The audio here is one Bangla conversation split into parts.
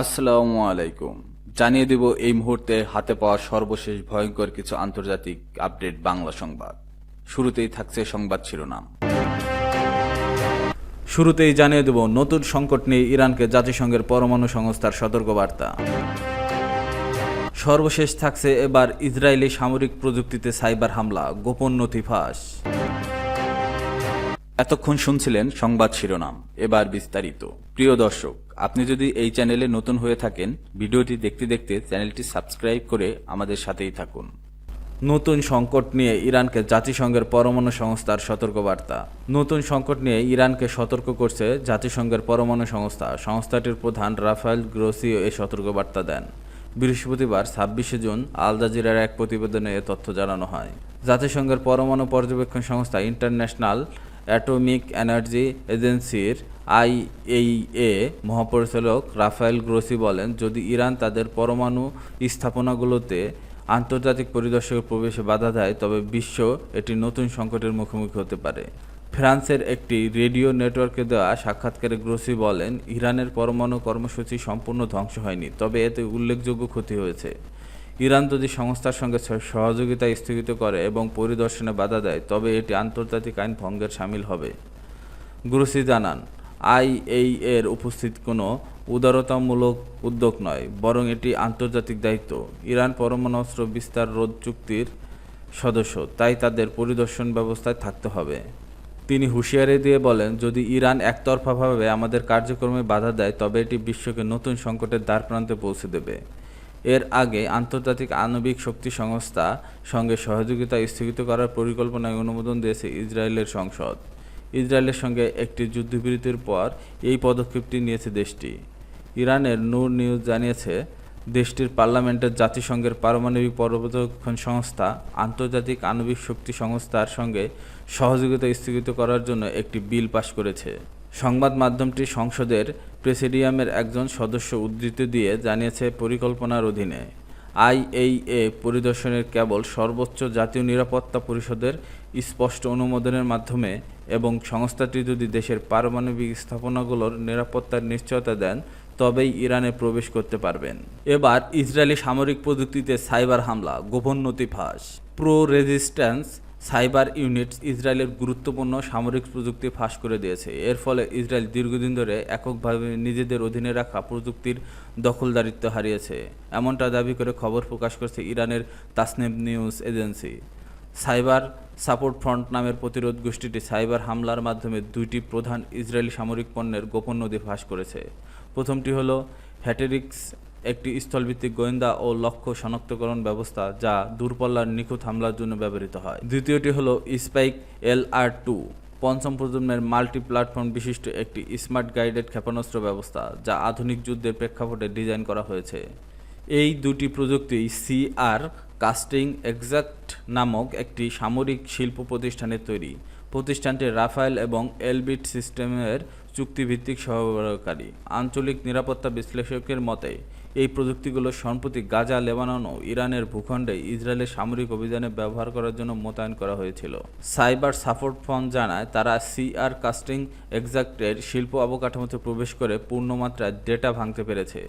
আসসালামু আলাইকুম। জানিয়ে দেব এই মুহূর্তে হাতে পাওয়া সর্বশেষ ভয়ঙ্কর কিছু আন্তর্জাতিক আপডেট বাংলা সংবাদ। শুরুতেই থাকছে সংবাদ শিরোনাম। শুরুতেই জানিয়ে দেব, নতুন সংকট নিয়ে ইরানকে জাতিসংঘের পরমাণু সংস্থার সতর্কবার্তা। সর্বশেষ থাকছে এবার ইসরায়েলি সামরিক প্রযুক্তিতে সাইবার হামলা, গোপন নথি ফাঁস। এতক্ষণ শুনছিলেন সংবাদ শিরোনাম। এবার বিস্তারিত। প্রিয় দর্শক আপনি যদি এই চ্যানেলে নতুন হয়ে থাকেন, ভিডিওটি দেখতে দেখতে চ্যানেলটি সাবস্ক্রাইব করে আমাদের সাথেই থাকুন। নতুন সংকট নিয়ে ইরানকে জাতিসংঘের পরমাণু সংস্থার সতর্কবার্তা। নতুন সংকট নিয়ে ইরানকে সতর্ক করছে জাতিসংঘের পরমাণু সংস্থা। সংস্থাটির প্রধান রাফায়েল গ্রোসিও এ সতর্কবার্তা দেন। বৃহস্পতিবার, ছাব্বিশে জুন, আল জাজিরার এক প্রতিবেদনে এ তথ্য জানানো হয়। জাতিসংঘের পরমাণু পর্যবেক্ষণ সংস্থা ইন্টারন্যাশনাল অ্যাটমিক এনার্জি এজেন্সির আইএইএ মহাপরিচালক রাফায়েল গ্রোসি বলেন, যদি ইরান তাদের পরমাণু স্থাপনাগুলোতে আন্তর্জাতিক পরিদর্শকের প্রবেশে বাধা দেয়, তবে বিশ্ব এটি নতুন সংকটের মুখোমুখি হতে পারে। ফ্রান্সের একটি রেডিও নেটওয়ার্কে দেওয়া সাক্ষাৎকারে গ্রোসি বলেন, ইরানের পরমাণু কর্মসূচি সম্পূর্ণ ধ্বংস হয়নি, তবে এতে উল্লেখযোগ্য ক্ষতি হয়েছে। ইরান যদি সংস্থার সঙ্গে সহ- সহযোগিতা স্থগিত করে এবং পরিদর্শনে বাধা দেয়, তবে এটি আন্তর্জাতিক আইন ভঙ্গের সামিল হবে। গ্রোসি জানান আইএই এর উপস্থিত কোনো উদারতামূলক উদ্যোগ নয়, বরং এটি আন্তর্জাতিক দায়িত্ব। ইরান পরমাণু অস্ত্র বিস্তার রোধ চুক্তির সদস্য, তাই তাদের পরিদর্শন ব্যবস্থায় থাকতে হবে। তিনি হুঁশিয়ারি দিয়ে বলেন, যদি ইরান একতরফাভাবে আমাদের কার্যক্রমে বাধা দেয়, তবে এটি বিশ্বকে নতুন সংকটের দ্বারপ্রান্তে পৌঁছে দেবে। এর আগে আন্তর্জাতিক আণবিক শক্তি সংস্থা সঙ্গে সহযোগিতা স্থগিত করার পরিকল্পনায় অনুমোদন দিয়েছে ইসরায়েলের সংসদ। ইসরায়েলের সঙ্গে একটি যুদ্ধবিরতির পর এই পদক্ষেপটি নিয়েছে দেশটি। ইরানের নূর নিউজ জানিয়েছে, দেশটির পার্লামেন্টের জাতিসংঘের পারমাণবিক পর্যবেক্ষণ সংস্থা আন্তর্জাতিক আণবিক শক্তি সংস্থার সঙ্গে সহযোগিতা স্থগিত করার জন্য একটি বিল পাশ করেছে। সংবাদ মাধ্যমটি সংসদের প্রেসিডিয়ামের একজন সদস্য উদ্ধৃতি দিয়ে জানিয়েছে পরিকল্পনার অধীনে। আইএইএ পরিদর্শনের কেবল সর্বোচ্চ জাতীয় নিরাপত্তা পরিষদের স্পষ্ট অনুমোদনের মাধ্যমে এবং সংস্থাটি যদি দেশের পারমাণবিক স্থাপনাগুলোর নিরাপত্তার নিশ্চয়তা দেন, তবেই ইরানে প্রবেশ করতে পারবেন। এবার ইসরায়েলি সামরিক প্রযুক্তিতে সাইবার হামলা, গোপন নথি ফাঁস প্রো রেজিস্ট্যান্স সাইবার ইউনিটস ইসরায়েলের গুরুত্বপূর্ণ সামরিক প্রযুক্তি ফাঁস করে দিয়েছে। এর ফলে ইসরায়েল দীর্ঘদিন ধরে এককভাবে নিজেদের অধীনে রাখা প্রযুক্তির দখলদারিত্ব হারিয়েছে, এমনটা দাবি করে খবর প্রকাশ করছে ইরানের Tasnim news agency. Cyber support front নামের প্রতিরোধ গোষ্ঠীটি সাইবার হামলার মাধ্যমে দুইটি প্রধান ইসরায়েলি সামরিক পণ্যের গোপন নদী ফাঁস করেছে। প্রথমটি হলো হ্যাটেরিক্স একটি স্থলভিত্তিক গোয়েন্দা ও লক্ষ্য শনাক্তকরণ ব্যবস্থা যা দূরপল্লার নিখুঁত হামলার জন্য ব্যবহৃত হয়। দ্বিতীয়টি হল স্পাইক এল আর টু পঞ্চম প্রজন্মের মাল্টি প্ল্যাটফর্ম বিশিষ্ট একটি স্মার্ট গাইডেড ক্ষেপণাস্ত্র ব্যবস্থা যা আধুনিক যুদ্ধের প্রেক্ষাপটে ডিজাইন করা হয়েছে। এই দুটি প্রযুক্তি সিআর কাস্টিং এক্সাক্ট নামক একটি সামরিক শিল্প প্রতিষ্ঠানের তৈরি। প্রতিষ্ঠানটি রাফায়েল এবং এলবিট সিস্টেমের চুক্তিভিত্তিক সরবরাহকারী আঞ্চলিক নিরাপত্তা বিশ্লেষকের মতে এই প্রযুক্তিগুলো সম্প্রতি গাজা, লেবানন ও ইরানের ভূখণ্ডে ইসরায়েলের সামরিক অভিযানে ব্যবহার করার জন্য মোতায়েন করা হয়েছিল। সাইবার সাপোর্ট ফ্রন্ট জানায়, তারা সিআর কাস্টিং এক্সাক্টের শিল্প অবকাঠামোতে প্রবেশ করে পূর্ণমাত্রায় ডেটা ভাঙতে পেরেছে।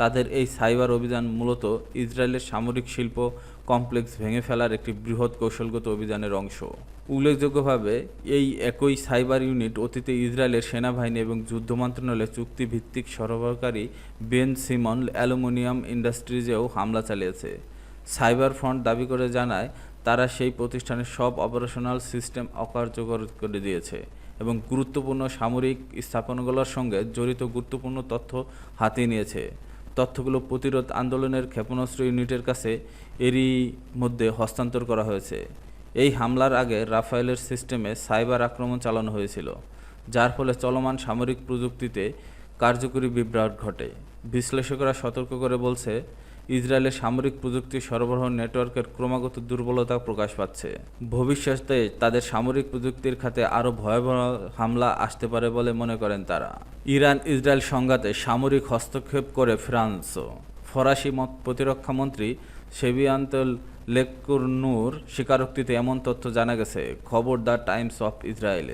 তাদের এই সাইবার অভিযান মূলত ইসরায়েলের সামরিক শিল্প কমপ্লেক্স ভেঙে ফেলার একটি বৃহৎ কৌশলগত অভিযানের অংশ। উল্লেখযোগ্যভাবে, এই একই সাইবার ইউনিট অতীতে ইসরায়েলের সেনাবাহিনী এবং যুদ্ধ মন্ত্রণালয়ের চুক্তিভিত্তিক সরবরাহকারী বেন সিমন অ্যালুমিনিয়াম ইন্ডাস্ট্রিজেও হামলা চালিয়েছে। সাইবার ফ্রন্ট দাবি করে জানায়, তারা সেই প্রতিষ্ঠানের সব অপারেশনাল সিস্টেম অকার্যকর করে দিয়েছে এবং গুরুত্বপূর্ণ সামরিক স্থাপনগুলোর সঙ্গে জড়িত গুরুত্বপূর্ণ তথ্য হাতিয়ে নিয়েছে। তথ্যগুলো প্রতিরোধ আন্দোলনের ক্ষেপণাস্ত্র ইউনিটের কাছে এরই মধ্যে হস্তান্তর করা হয়েছে। এই হামলার আগে রাফায়েলের সিস্টেমে সাইবার আক্রমণ চালানো হয়েছিল, যার ফলে চলমান সামরিক প্রযুক্তিতে কার্যকরী বিভ্রাট ঘটে। বিশ্লেষকরা সতর্ক করে বলছে ইসরায়েলের সামরিক প্রযুক্তি সরবরাহ নেটওয়ার্কের ক্রমাগত দুর্বলতা প্রকাশ পাচ্ছে। ভবিষ্যতে তাদের সামরিক প্রযুক্তির খাতে আরও ভয়াবহ হামলা আসতে পারে বলে মনে করেন তারা। ইরান ইসরায়েল সংঘাতে সামরিক হস্তক্ষেপ করে ফ্রান্সও ফরাসি মত প্রতিরক্ষামন্ত্রী সেবিয়ান্তল লেকুরনুর স্বীকারোক্তিতে এমন তথ্য জানা গেছে। খবর দ্য টাইমস অফ ইসরায়েলে